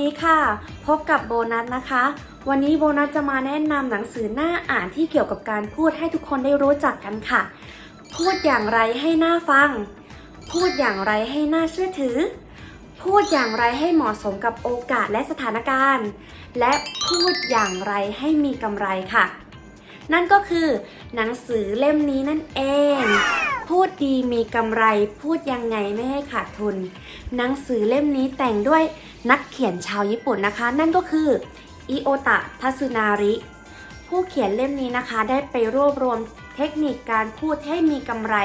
ดีค่ะ พบกับโบนัสนะคะ วันนี้โบนัสจะมาแนะนำหนังสือหน้าอ่านที่เกี่ยวกับการพูดให้ทุกคนได้รู้จักกันค่ะ พูดอย่างไรให้หน่าฟัง พูดอย่างไรให้หน่าเชื่อถือ พูดอย่างไรให้เหมาะสมกับโอกาสและสถานการณ์ และพูดอย่างไรให้มีกำไรค่ะ นั่นก็คือ หนังสือเล่มนี้นั่นเอง พูดดีมีกำไร พูดยังไงไม่ให้ขาดทุน หนังสือเล่มนี้แต่งด้วยนักเขียนชาวญี่ปุ่นนะคะ นั่นก็คืออิโอตะทัสึนาริ ผู้เขียนเล่มนี้นะคะ ได้ไปรวบรวมเทคนิคการพูดให้มีกำไร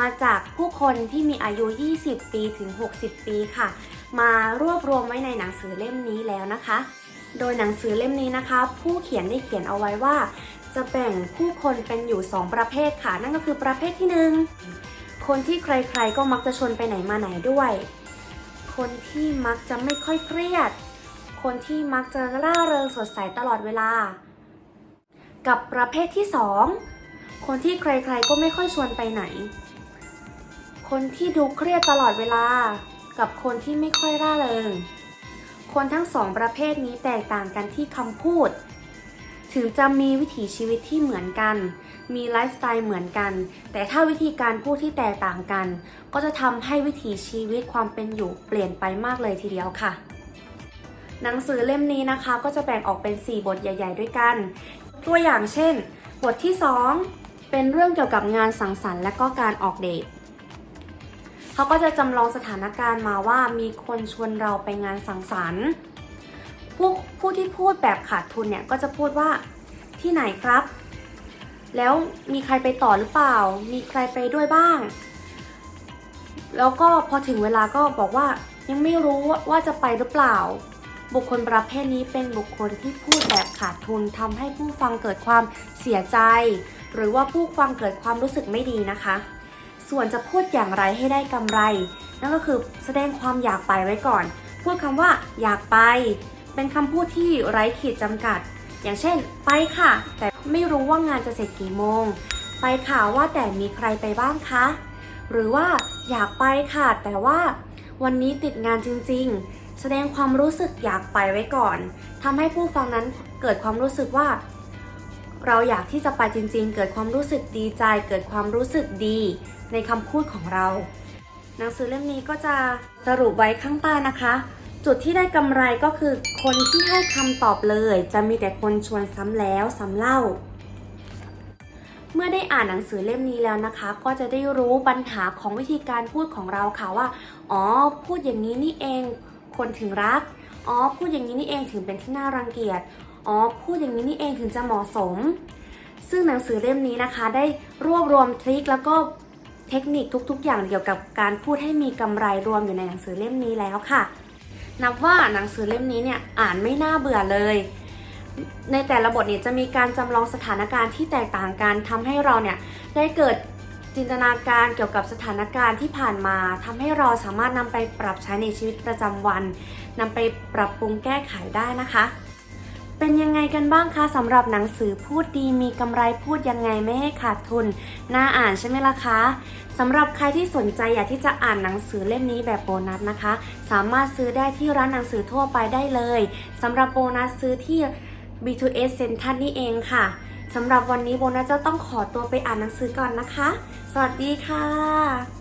มาจากผู้คนที่มีอายุ 20 ปีถึง 60 ปีค่ะ มารวบรวมไว้ในหนังสือเล่มนี้แล้วนะคะ โดยหนังสือเล่มนี้นะคะ ผู้เขียนได้เขียนเอาไว้ว่า จะแบ่งผู้คนเป็นอยู่ 2 ประเภทค่ะ นั่นก็คือประเภทที่ 1 คนที่ใครๆก็มักจะชวนไปไหนมาไหนด้วย คนที่มักจะไม่ค่อยเครียด คนที่มักจะร่าเริงสดใสตลอดเวลา กับประเภทที่ 2 คนที่ใครๆก็ไม่ค่อยชวนไปไหน คนที่ดูเครียดตลอดเวลา กับคนที่ไม่ค่อยร่าเริง คนทั้งสองประเภทนี้แตกต่างกันที่คำพูด ถึงจะมีวิถีชีวิตที่เหมือนกัน มีไลฟ์สไตล์เหมือนกัน แต่ถ้าวิธีการพูดที่แตกต่างกัน ก็จะทำให้วิถีชีวิตความเป็นอยู่เปลี่ยนไปมากเลยทีเดียวค่ะ หนังสือเล่มนี้นะคะก็จะแบ่งออกเป็น 4 บทใหญ่ ๆ ด้วยกัน ตัวอย่างเช่น บทที่ 2 เป็นเรื่องเกี่ยวกับงานสังสรรค์และก็การออกเดทเขาก็จะจำลองสถานการณ์มาว่ามีคนชวนเราไปงานสังสรรค์ ผู้ที่พูดแบบขาดทุนเนี่ยก็จะพูดว่าที่ไหนครับ แล้วมีใครไปต่อหรือเปล่า มีใครไปด้วยบ้าง แล้วก็พอถึงเวลาก็บอกว่ายังไม่รู้ว่าจะไปหรือเปล่า บุคคลประเภทนี้เป็นบุคคลที่พูดแบบขาดทุนทำให้ผู้ฟังเกิดความเสียใจ หรือว่าผู้ฟังเกิดความรู้สึกไม่ดีนะคะ ส่วนจะพูดอย่างไรให้ได้กำไร นั่นก็คือแสดงความอยากไปไว้ก่อน พูดคำว่าอยากไป เป็นคำพูดที่ไร้ขีดจำกัด อย่างเช่น ไปค่ะ แต่ไม่รู้ว่างานจะเสร็จกี่โมง ไปค่ะว่าแต่มีใครไปบ้างคะ หรือว่าอยากไปค่ะ แต่ว่าวันนี้ติดงานจริงๆ แสดงความรู้สึกอยากไปไว้ก่อนทำให้ผู้ฟังนั้นเกิดความรู้สึกว่า เราอยากที่จะไปจริงๆ เกิดความรู้สึกดีใจ เกิดความรู้สึกดีในคำพูดของเรา หนังสือเล่มนี้ก็จะสรุปไว้ข้างใต้นะคะ จุดที่ได้กำไรก็คือคนที่ให้คำตอบเลย จะมีแต่คนชวนซ้ำแล้วซ้ำเล่า เมื่อได้อ่านหนังสือเล่มนี้แล้วนะคะ ก็จะได้รู้ปัญหาของวิธีการพูดของเราค่ะว่า อ๋อ พูดอย่างนี้นี่เองคนถึงรัก อ๋อ พูดอย่างนี้นี่เองถึงเป็นที่น่ารังเกียจ อ๋อ พูดอย่างนี้นี่เองถึงจะเหมาะสม ซึ่งหนังสือเล่มนี้นะคะได้รวบรวมทริคแล้วก็เทคนิคทุกๆ อย่างเกี่ยวกับการพูดให้มีกำไรรวมอยู่ในหนังสือเล่มนี้แล้วค่ะ นับว่าหนังสือเล่มนี้เนี่ยอ่านไม่น่าเบื่อเลย ในแต่ละบทเนี่ยจะมีการจำลองสถานการณ์ที่แตกต่างกันทำให้เราเนี่ยได้เกิดจินตนาการเกี่ยวกับสถานการณ์ที่ผ่านมาทำให้เราสามารถนำไปปรับใช้ในชีวิตประจำวันนำไปปรับปรุงแก้ไขได้นะคะ เป็นยังไงกันบ้างคะสำหรับหนังสือพูดดีมีกำไรพูดยังไงไม่ให้ขาดทุน น่าอ่านใช่ไหมล่ะคะสำหรับใครที่สนใจอยากที่จะอ่านหนังสือเล่มนี้แบบโบนัสนะคะ สามารถซื้อได้ที่ร้านหนังสือทั่วไปได้เลยสำหรับโบนัสซื้อที่ B2S Central นี่เองค่ะสำหรับวันนี้โบนัสจะต้องขอตัวไปอ่านหนังสือก่อนนะคะ สวัสดีค่ะ